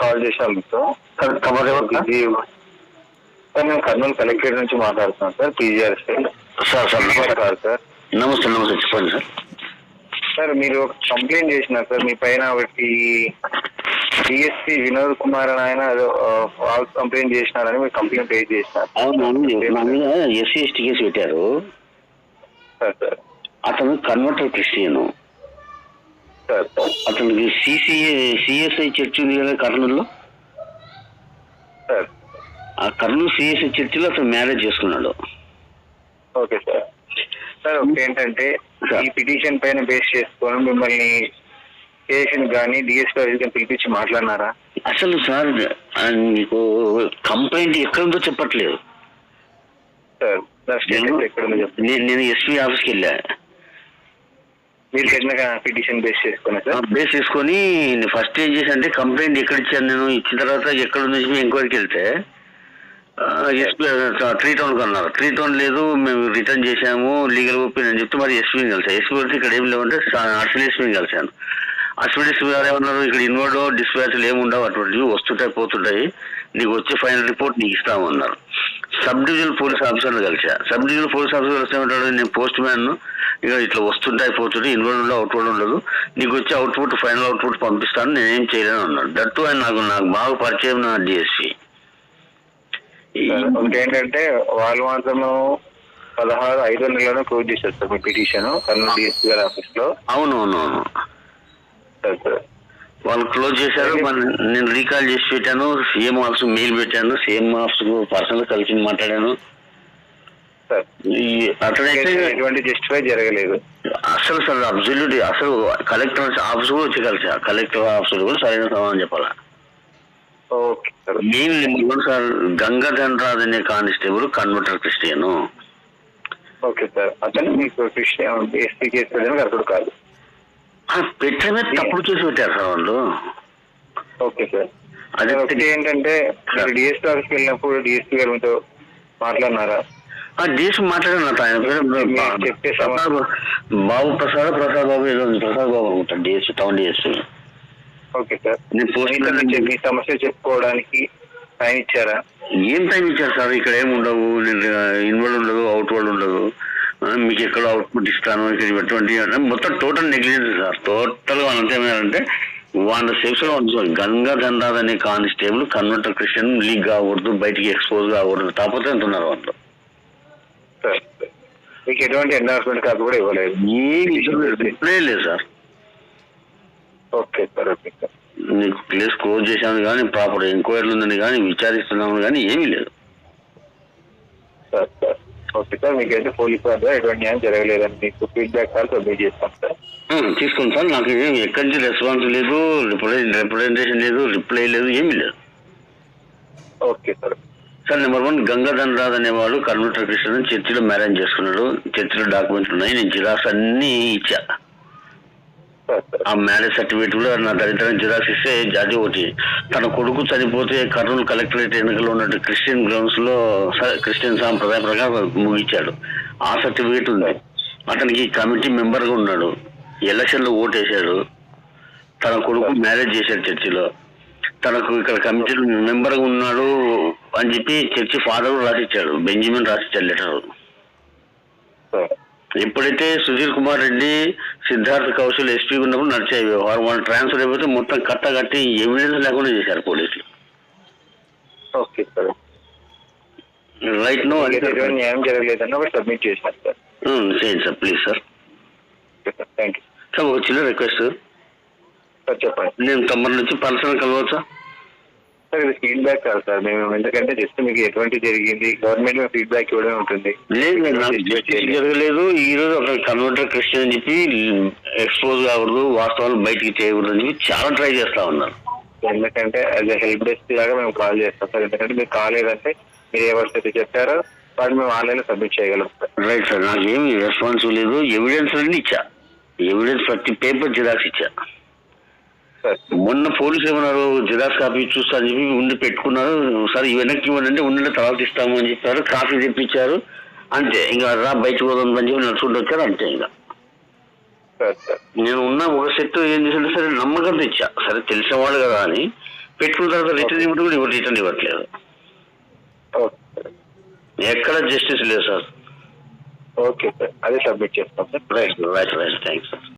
Call చేశాను మీకు sir తమరు ఎవరు సార్? నేను కర్నూలు కలెక్టరేట్ నుంచి మాట్లాడుతున్నాను సార్ పీజీఆర్ సార్ సార్ నమస్తే. సార్. నమస్తే నమస్తే చెప్పండి సార్. సార్ మీరు ఒక కంప్లైంట్ చేసినారు సార్ మీ పైన ఒకటి డిఎస్పీ వినోద్ కుమార్ అని ఆయన ఫాల్స్ కంప్లైంట్ చేసినారని మీరు కంప్లైంట్ రేజ్ చేసినారు. అవును ఎస్సీ ఎస్టీ కేసు పెట్టారు. Sir sir. అతను కన్వర్టర్ క్రిస్టియన్ అతనికి సిసిఏ సిఎస్ఐ చర్చ్ ఉంది కదా కర్నూలులో? సార్. ఆ కర్నూలు సిఎస్ఐ చర్చిలో అతను మ్యారేజ్ చేసుకున్నాడు. Okay sir. సార్ ఒకటి ఏంటంటే. ఈ పిటిషన్ పైన బేస్ చేసుకొని మిమ్మల్ని స్టేషన్ కానీ డిఎస్పీ ఆఫీస్ పిలిపించి మాట్లాడినారా? అసలు సార్ నీకు కంప్లైంట్ ఎక్కడుందో చెప్పట్లేదు. సార్ నేను ఎస్పీ ఆఫీస్కి వెళ్ళా. మీరు కట్టిన పిటిషన్ బేస్ చేసుకున్నా సార్? బేస్ చేసుకొని ఫస్ట్ ఏం చేసి అంటే కంప్లైంట్ ఎక్కడ ఇచ్చాను నేను? ఇచ్చిన తర్వాత ఎక్కడ ఉంది చెప్పి ఎంక్వైరీకి వెళ్తే ఎస్పీ త్రీ టౌన్కి అన్నారు. త్రీ టౌన్ లేదు మేము రిటర్న్ చేశాము లీగల్ ఒపీనియన్ అని చెప్తే మరి ఎస్పీని కలిసాను ఎస్పీ కలిసి. ఇక్కడ ఏం లేవంటే అసలు ఎస్పీని కలిశాను అసలు ఎస్పీ గారు ఏమన్నారు? ఇక్కడ ఇన్వర్డో డిస్పాచ్లు ఏమి ఉండవు అటువంటివి వస్తుంటాయి పోతుంటాయి. నీకు వచ్చే ఫైనల్ రిపోర్ట్ నీకు ఇస్తామన్నారు. సబ్ డివిజనల్ పోలీస్ ఆఫీసర్ని కలిసా సబ్ డివిజనల్ పోలీస్ ఆఫీసర్ వస్తే ఏమంటాడు నేను పోస్ట్ మ్యాన్ ఇక ఇట్లా వస్తుంటాయి పోతుంటాయి ఇన్వర్డ్ ఉండదు అవుట్వర్డ్ ఉండదు. నీకు వచ్చే అవుట్పుట్ ఫైనల్ అవుట్పుట్ పంపిస్తాను నేనేం చేయలేను అన్నాడు. దట్టు ఆయన నాకు నాకు బాగా పరిచయం నా ఒకటి ఏంటంటే వాళ్ళు మాత్రము పదహారు ఐదో నెలలో క్లోజ్ చేశారు సార్ మీ పిటిషన్ కర్నూలు డిఎస్పీ గారి ఆఫీస్లో అవునవునవును. Sir sir. వాళ్ళు క్లోజ్ చేశారు నేను రీకాల్ చేసి పెట్టాను సీఎం ఆఫీస్ మెయిల్ పెట్టాను సీఎం ఆఫీస్ పర్సనల్ కలిసి మాట్లాడాను. సార్ ఈ అతనైతే ఎటువంటి జస్టిఫై జరగలేదు. అసలు సార్ అబ్సల్యూట్ అసలు కలెక్టర్ ఆఫీస్ కూడా వచ్చి కలిసా? కలెక్టర్ ఆఫీస్ కూడా సరైన సమాధానం చెప్పాలా? Okay sir. Main number sir Gangadhan Raj అనే constable converted Christian okay sir. అతను మీకు క్రిస్టియన్ ఎస్పీ కేసు అర్హుడు కాదు. పెట్టడమే తప్పుడు చేసి పెట్టారు సార్ వాళ్ళు. Okay sir. అదే ఒకటి ఏంటంటే మీరు డిఎస్పీ ఆఫీస్కి వెళ్ళినప్పుడు డిఎస్పీ గారు మీతో మాట్లాడినారా? డిఎస్ మాట్లాడాను నాతో ఆయన బాబు ప్రసాద్ ప్రసాద్ బాబు ఏదో ప్రసాద్ బాబు అనుకుంటా DS town DS okay sir. మీ సమస్య చెప్పుకోవడానికి టైం ఇచ్చారా? ఏం టైం ఇచ్చారు సార్? ఇక్కడ ఏమి ఉండవు ఇన్వర్డ్ ఉండదు అవుట్వర్డ్ ఉండదు. ఆ, మీకు ఎక్కడ అవుట్పుట్ ఇస్తాను ఇక్కడ ఎటువంటి అంటే మొత్తం టోటల్ నెగ్లిజెన్స్ సార్. టోటల్ వాళ్ళు అంతా ఏమన్నారంటే వాళ్ళ ఉంటుంది గంగా దండాద్ అనే కానిస్టేబుల్ కన్వర్టర్ క్రిస్టియన్ లీక్ కాకూడదు బయటికి ఎక్స్పోజ్ కాకూడదు. కాకపోతే అంటున్నారు వాళ్ళు సార్ మీకు ఎటువంటి ఎండార్స్మెంట్ కాపీ కూడా ఇవ్వలేదు. రిప్లై లేదు. Sir. Okay sir okay sir. నీకు ప్లేస్ క్లోజ్ చేశాను కానీ ప్రాపర్ ఎంక్వైరీలు ఉందని కానీ విచారిస్తున్నాము కానీ ఏమీ లేదు. ఓకే సార్ మీకైతే పోలీస్ వారి ద్వారా ఎటువంటి న్యాయం జరగలేదని మీకు ఫీడ్బ్యాక్ కాల్ సబ్మిట్ చేస్తాం సార్. ఉం, తీసుకోండి సార్. నాకు ఏం ఎక్కడి నుంచి రెస్పాన్స్ లేదు రిప్రజెంటేషన్ లేదు రిప్లై లేదు ఏమీ లేదు. Okay sir. Sir number one Gangadhan Raj అనేవాడు కన్వర్టర్ కృష్ణ చర్చిలో మ్యారేజ్ చేసుకున్నాడు. చర్చిలో డాక్యుమెంట్స్ ఉన్నాయి నేను జిరాక్స్ అన్ని ఇచ్చా. ఆ మ్యారేజ్ సర్టిఫికేట్ కూడా నా దరిద్రం జిరాక్స్ ఇస్తే జాతి ఒకటి. తన కొడుకు చనిపోతే కర్నూలు కలెక్టరేట్ ఎన్నికల్లో ఉన్నట్టు క్రిస్టియన్ గ్రౌండ్స్లో క్రిస్టియన్ సాంప్రదాయ ప్రకారం ముగించాడు. ఆ సర్టిఫికేట్ ఉంది. అతనికి కమిటీ మెంబర్గా ఉన్నాడు. ఎలక్షన్లో ఓటేశాడు. తన కొడుకు మ్యారేజ్ చేశాడు చర్చిలో. తనకు ఇక్కడ కమిటీ మెంబర్గా ఉన్నాడు అని చెప్పి చర్చి ఫాదర్ రాసిచ్చాడు. బెంజమిన్ రాసిచ్చాడు లెటర్. ఎప్పుడైతే సుధీర్ కుమార్ రెడ్డి సిద్ధార్థ్ కౌశల్ ఎస్పీ ఉన్నప్పుడు నడిచాయి వ్యవహారం. వాళ్ళు ట్రాన్స్ఫర్ అయిపోతే మొత్తం కట్ట కట్టి ఎవిడెన్స్ లేకుండా చేశారు పోలీసులు. Okay sir. రైట్ నో న్యాయం జరగలేదని సబ్మిట్ చేశాను సార్. చేయండి sir please sir thank you sir ఒక చిన్న రిక్వెస్ట్. సార్ చెప్పండి. నేను తొమ్మిది నుంచి పర్సనల్ కలవచ్చా? సార్ ఇది ఫీడ్బ్యాక్ కాదు సార్. మేము ఎందుకంటే జస్ట్ మీకు ఎటువంటి జరిగింది గవర్నమెంట్ ఫీడ్బ్యాక్ ఇవ్వడమే ఉంటుంది. లేదు నాకు జరగలేదు. ఈ రోజు ఒక కన్వర్టర్ క్రిస్టియన్ అని చెప్పి ఎక్స్పోజ్ కాకూడదు వాస్తవాలు బయటికి చేయకూడదు అని చెప్పి చాలా ట్రై చేస్తా ఉన్నారు. ఎందుకంటే యాజ్ హెల్ప్ డెస్క్ లాగా మేము కాల్ చేస్తాం సార్. ఎందుకంటే మీరు కాలేదంటే మీరు ఏ అయితే చెప్పారో వాటిని మేము ఆన్లైన్లో సబ్మిట్ చేయగలం సార్. రైట్ సార్ నాకు ఏమి రెస్పాన్స్ లేదు. ఎవిడెన్స్ అన్ని ఇచ్చా. ఎవిడెన్స్ ప్రతి పేపర్ జిరాక్స్ ఇచ్చా. మొన్న పోలీసు ఏమన్నారు? జిరాక్స్ కాపీ చూస్తా అని చెప్పి ఉండి పెట్టుకున్నారు. సార్ వెనక్కి ఇవ్వండి అంటే ఉండి తర్వాత ఇస్తాము అని చెప్పారు. కాఫీ తెప్పించారు. అంతే. ఇంకా రా బయట పోదాం అని చెప్పి నడుచుకుంటూ వచ్చారు. అంతే ఇంకా. నేను ఉన్న ఒక సెట్ ఏం చేశాను సరే నమ్మకంతో ఇచ్చా సరే తెలిసిన వాళ్ళు కదా అని. పెట్టుకున్న తర్వాత రిటర్న్ ఇవ్వడం కూడా ఇవ్వ- రిటర్న్ ఇవ్వట్లేదు. ఎక్కడ జస్టిస్ లేదు సార్. Okay sir. అదే సబ్మిట్ చేస్తాం sir. Right right right. Thanks sir.